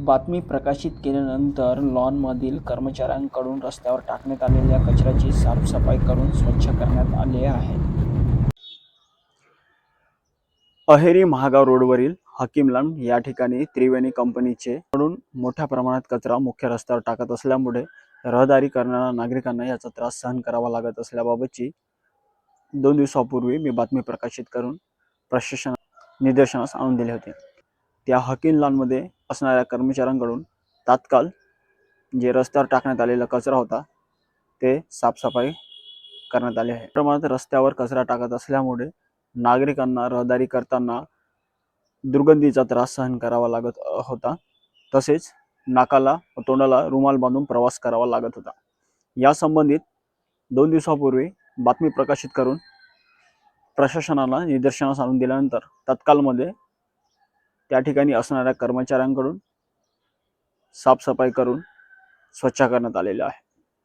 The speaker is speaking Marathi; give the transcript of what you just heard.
बातमी प्रकाशित केल्यानंतर लॉनमधील कर्मचाऱ्यांकडून रस्त्यावर टाकण्यात आलेल्या कचऱ्याची साफसफाई करून स्वच्छ करण्यात आले आहे. अहेरी महागाव रोडवरील हकीमलान या ठिकाणी त्रिवेणी कंपनीचे कडून मोठ्या प्रमाणात कचरा मुख्य रस्त्यावर टाकत असल्यामुळे रहदारी करणाऱ्या नागरिकांना याचा त्रास सहन करावा लागत असल्याबाबतची दोन दिवसापूर्वी मी बातमी प्रकाशित करून प्रशासन निदर्शनास आणून दिले होते. त्या हकीमलानमध्ये असणाऱ्या कर्मचाऱ्यांकडून तात्काळ जे रस्त्यावर टाकण्यात आलेला कचरा होता ते साफसफाई करण्यात आले आहे. प्रमाणात रस्त्यावर कचरा टाकत असल्यामुळे नागरिकांना रहदारी करताना दुर्गंधीचा त्रास सहन करावा लागत होता. तसेच नाकाला व तोंडाला रुमाल बांधून प्रवास करावा लागत होता. या संबंधित दोन दिवसापूर्वी बातमी प्रकाशित करून प्रशासनाला निदर्शनास आणून दिल्यानंतर तत्कालमध्ये त्या ठिकाणी असणाऱ्या कर्मचाऱ्यांकडून साफसफाई करून स्वच्छ करण्यात आलेलं आहे.